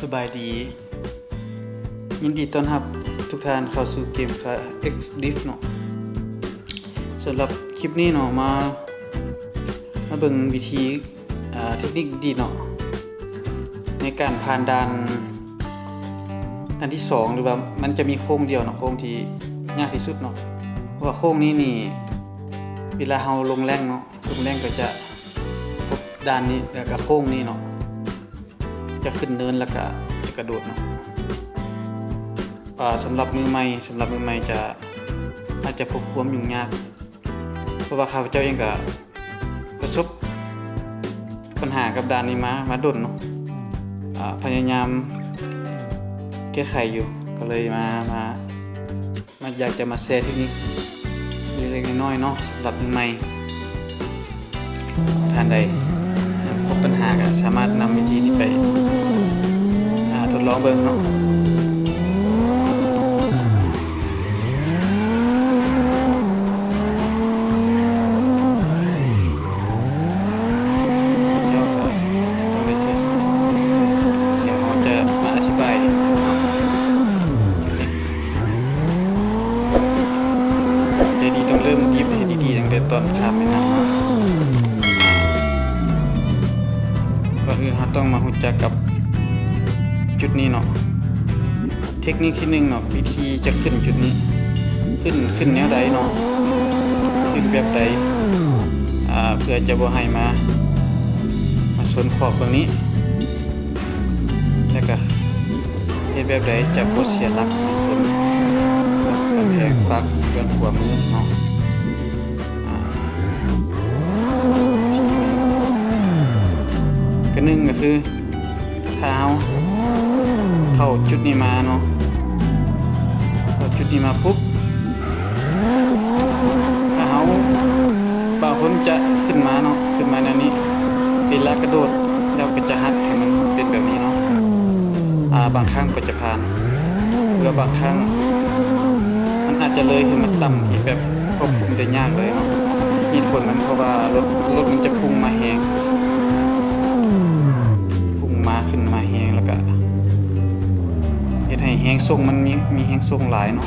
สบายดี ยินดีต้อนรับทุกท่านเข้าสู่เกมค่ะ X Div เนาะสำหรับคลิปนี้เนาะมา มาเบิ่งวิธีเทคนิคดีเนาะในการผ่านด่านด่านที่ 2 หรือว่ามันจะมีโค้งเดียวเนาะโค้งที่ยากที่สุดเนาะเพราะว่าโค้งนี้นี่เวลาเฮาลงแรงเนาะลงแรงก็จะพบด่านนี้แล้วก็โค้งนี้เนาะ จะขึ้นเนินแล้วก็จะกระโดดเนาะอ่าสำหรับมือใหม่สำหรับมือใหม่จะอาจจะพบความยุ่งยาก เพราะว่าข้าพเจ้าเองก็ประสบปัญหากับด่านนี้มามาดุนเนาะพยายามแก้ไขอยู่ก็เลยมามามาอยากจะมาแชร์เทคนิคเล็กๆน้อยๆเนาะสำหรับมือใหม่ท่านใดพบปัญหาก็สามารถนำวิธีนี้ไป องเบิ่งเนาะเดี๋ยวก็ต้งเราจะมาอธิบายเนาะใจดีต้องเริ่มดีไปให้ดีๆตั้งแต่ตอนข้ามแม่น้ำก่อนอื่นเราต้องมารู้จักกับ จุดนี้เนาะเทคนิคที่หนึ่งเนาะวิธีจะขึ้นจุดนี้ ขึ้นขึ้นแนวใดเนาะขึ้นแบบใดอ่าเพื่อจะบ่ให้มา มาสนขอบตรงนี้ แล้วก็เฮ็ดแบบใดจะบ่เสียหลักมาสนกับกำแพงฟักเบื้องขวามือเนาะอ่าก็หนึ่งก็คือถ้า เข้าจุดนี้มาเนาะเข้าจุดนี้มาปุ๊บถ้าเราบางคนจะขึ้นมาเนาะขึ้นมาแนวนี้เวลากระโดดแล้วก็จะหักให้มันเป็นแบบนี้เนาะอ่าบางครั้งก็จะผ่านหรือบางครั้งมันอาจจะเลยขึ้นมาต่ำอีกแบบควบคุมได้ยากเลยเนาะเหตุผลมันเพราะว่ารถรถมันจะพุ่งมาแหง แหงส่งมันมีมีแหงส่งหลายเนาะ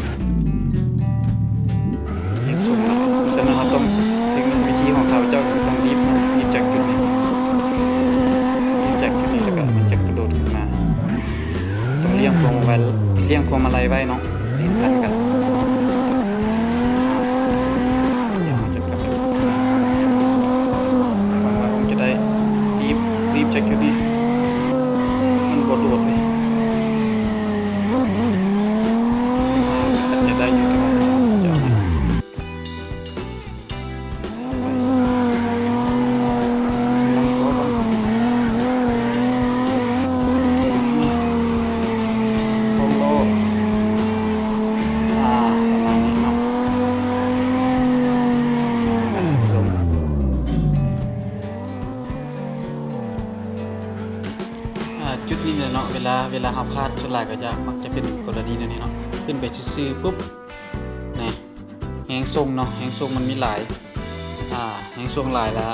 แหงส่งหลายเพราะฉะนั้นเราต้องเทคนิควิธีของเขาเจ้าคือต้องรีบรีบจากจุดนี้รีบจากจุดนี้แล้วก็มันจะกระโดดขึ้นมาต้องเลี้ยงพวงไว้เลี้ยงพวงมาลัยไว้เนาะเห็นกันกัน จุดนี้เนี่ยเนาะเวลาเวลาเราพลาดส่วนหลายก็จะมักจะเป็นกรณีแนวนี้เนาะขึ้นไปซื่อๆปุ๊บนี่แหงทรงเนาะแหงทรงมันมีหลายอ่าแหงทรงหลายแล้ว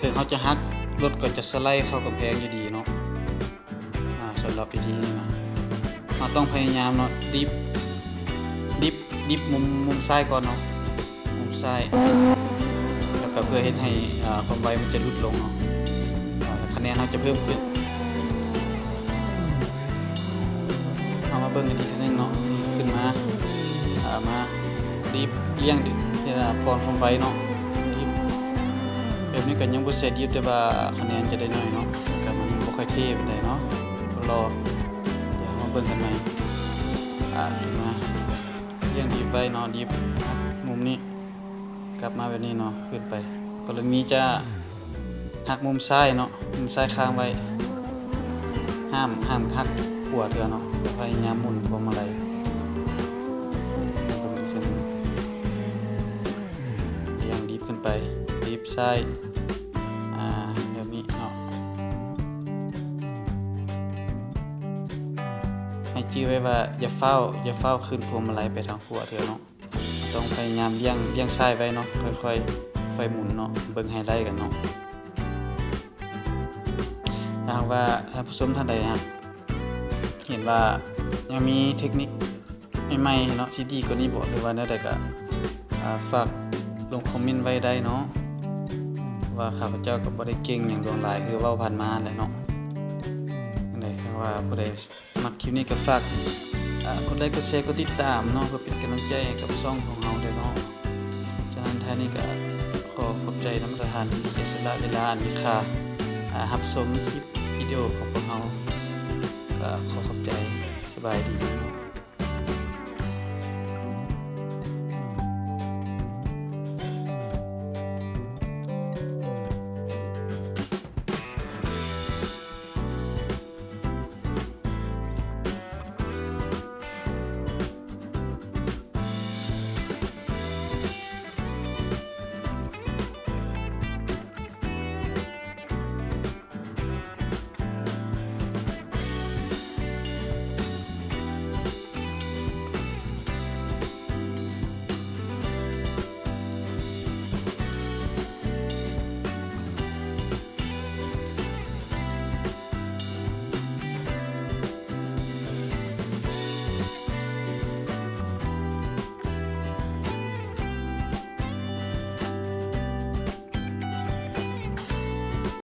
ถึงเขาจะฮักรถก็จะสไลด์เข้ากับแพงอยู่ดีเนาะอ่าสำหรับวิธีนี้นะเราต้องพยายามเนาะดิฟดิฟดิฟมุมมุมซ้ายก่อนเนาะมุมซ้ายแล้วก็เพื่อเฮ็ดให้อ่าความไวมันจะลดลงเนาะคะแนนเราจะเพิ่มขึ้น บิ่งอีกทีนึงเนาะขึ้นมาอ่ามารีบเลี้ยงดิที่ว่าปอนความไวเนาะรีบแบบนี้ก็ยังบ่เสร็จยู่แต่ว่าคะแนนจะได้น้อยเนาะก็มันบ่ค่อยเท่ปานใดเนาะรอเดี๋ยวมาเบิ่งกันใหม่อ่าขึ้นมาเลี้ยงดีบไว้เนาะดีบมุมนี้กลับมาแบบนี้เนาะขึ้นไปกรณีจะหักมุมซ้ายเนาะมุมซ้ายค้างไว้ ห้ามห้ามหัก หัวเธอเนาะพยายามหมุนพวงมาลัยตรงนี้เส้นเรียงดีบขึ้นไปดีบซ้ายอ่าแบบนี้เนาะให้จื้ไว้ว่าอย่าเฝ้าอย่าเฝ้าขึ้นพวงมาลัยไปทางหัวเธอเนาะต้องพยายามเลี้ยงเลี้ยงซ้ายไว้เนาะค่อยๆค่อยหมุนเนาะเบิ่งไฮไลท์กันเนาะถ้าว่าท่านผู้ชมท่านใดนะครับ เห็นว่ายังมีเทคนิคใหม่ๆเนาะที่ดีกว่านี้บ่หรือว่าแนวใดก็ฝากลงคอมเมนต์ไว้ได้เนาะว่าข้าพเจ้าก็บ่ได้เก่งหยังดวงหลายคือเว้าผ่านมาแหละเนาะจังไดถ้าว่าผู้ใดมักคลิปนี้ก็ฝากอ่ากดไลค์กดแชร์กดติดตามเนาะเพื่อเป็นกำลังใจกับช่องของเราด้วยเนาะฉะนั้นท่านี้ก็ขอขอบใจน้ำประธานที่เสียสละเวลาอันมีค่ารับชมคลิปวิดีโอของพวกเรา ก็ขอขอบใจสบายดี